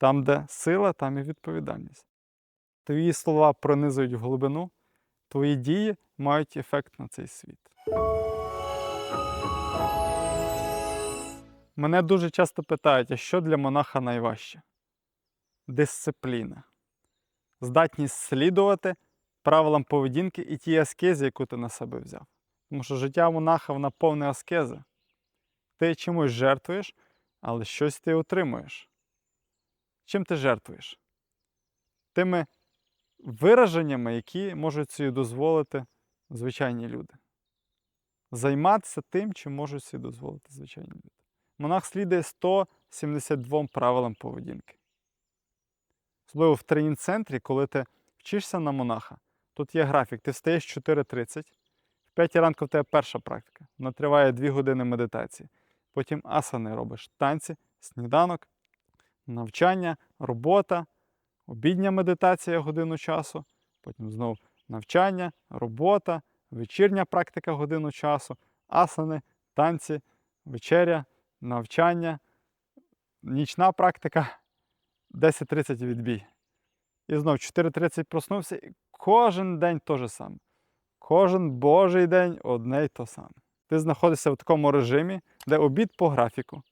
Там, де сила, там і відповідальність. Твої слова пронизують в глибину, твої дії мають ефект на цей світ. Мене дуже часто питають, а що для монаха найважче? Дисципліна. Здатність слідувати правилам поведінки і тій аскезі, яку ти на себе взяв. Тому що життя монаха вона повне аскези. Ти чимось жертвуєш, але щось ти отримуєш. Чим ти жертвуєш? Тими вираженнями, які можуть собі дозволити звичайні люди. Займатися тим, чим можуть собі дозволити звичайні люди. Монах слідує 172 правилам поведінки. Особливо в тренінг-центрі, коли ти вчишся на монаха, тут є графік. Ти встаєш 4.30, в 5 ранку в тебе перша практика. Вона триває 2 години медитації. Потім асани робиш, танці, сніданок, навчання, робота, обідня медитація годину часу, потім знову навчання, робота, вечірня практика годину часу, асани, танці, вечеря, навчання, нічна практика 10.30 відбій. І знов 4.30 проснувся, і кожен день те же саме. Кожен божий день одне й то саме. Ти знаходишся в такому режимі, де обід по графіку.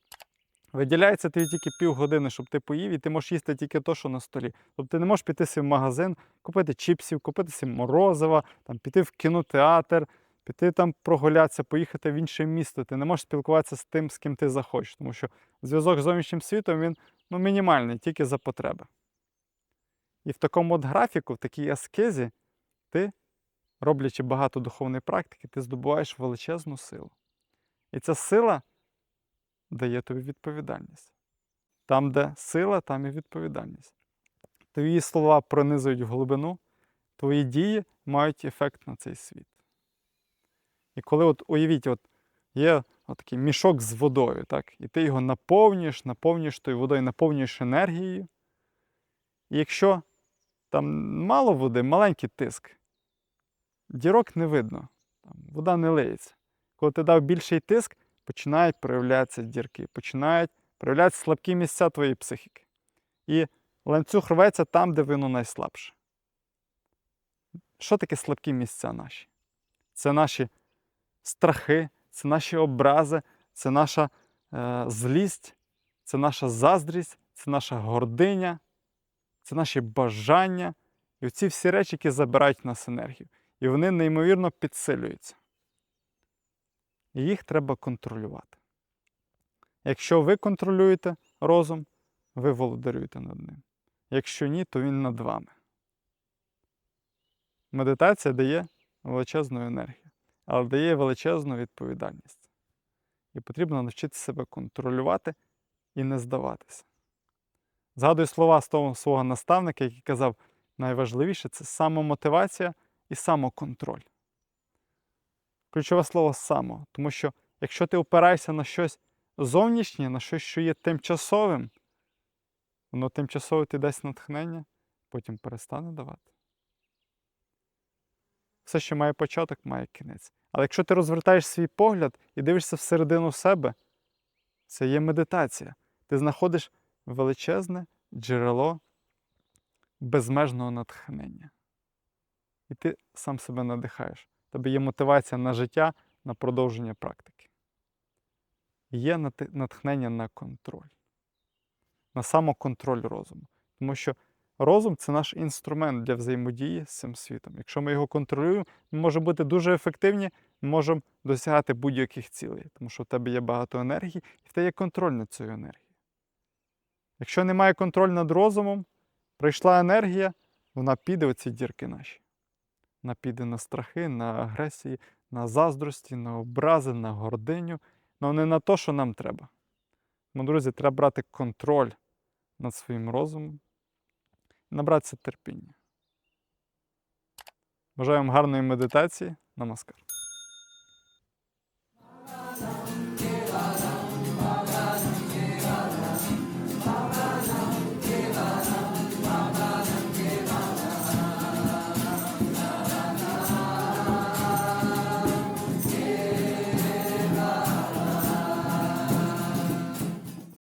Виділяється тобі тільки півгодини, щоб ти поїв, і ти можеш їсти тільки то, що на столі. Тобто ти не можеш піти в магазин, купити чіпсів, купити собі морозива, там, піти в кінотеатр, піти там прогулятися, поїхати в інше місто. Ти не можеш спілкуватися з тим, з ким ти захочеш, тому що зв'язок з зовнішнім світом він ну, мінімальний, тільки за потреби. І в такому от графіку, в такій аскезі, ти, роблячи багато духовної практики, ти здобуваєш величезну силу. І ця сила дає тобі відповідальність. Там, де сила, там і відповідальність. Твої слова пронизують в глибину, твої дії мають ефект на цей світ. І коли от уявіть, от є от такий мішок з водою, так, і ти його наповнюєш, наповнюєш тою водою, наповнюєш енергією. І якщо там мало води, маленький тиск, дірок не видно, там, вода не лиється. Коли ти дав більший тиск, починають проявлятися дірки, починають проявлятися слабкі місця твоєї психіки. І ланцюг рветься там, де воно найслабше. Що таке слабкі місця наші? Це наші страхи, це наші образи, це наша е, злість, це наша заздрість, це наша гординя, це наші бажання. І оці всі речі, які забирають в нас енергію. І вони неймовірно підсилюються. І їх треба контролювати. Якщо ви контролюєте розум, ви володарюєте над ним. Якщо ні, то він над вами. Медитація дає величезну енергію, але дає величезну відповідальність. І потрібно навчити себе контролювати і не здаватися. Згадую слова з того свого наставника, який казав, найважливіше це самомотивація і самоконтроль. Ключове слово само, тому що якщо ти опираєшся на щось зовнішнє, на щось, що є тимчасовим, воно тимчасово ти дасть натхнення, потім перестане давати. Все, що має початок, має кінець. Але якщо ти розвертаєш свій погляд і дивишся всередину себе, це є медитація. Ти знаходиш величезне джерело безмежного натхнення. І ти сам себе надихаєш. У тебе є мотивація на життя, на продовження практики. Є натхнення на контроль, на самоконтроль розуму. Тому що розум це наш інструмент для взаємодії з цим світом. Якщо ми його контролюємо, ми можемо бути дуже ефективні, ми можемо досягати будь-яких цілей, тому що в тебе є багато енергії і в тебе є контроль над цією енергією. Якщо немає контролю над розумом, прийшла енергія, вона піде в ці дірки наші. Вона на страхи, на агресії, на заздрості, на образи, на гординю, але не на те, що нам треба. Тому, друзі, треба брати контроль над своїм розумом і набратися терпіння. Бажаю вам гарної медитації. Намаскар.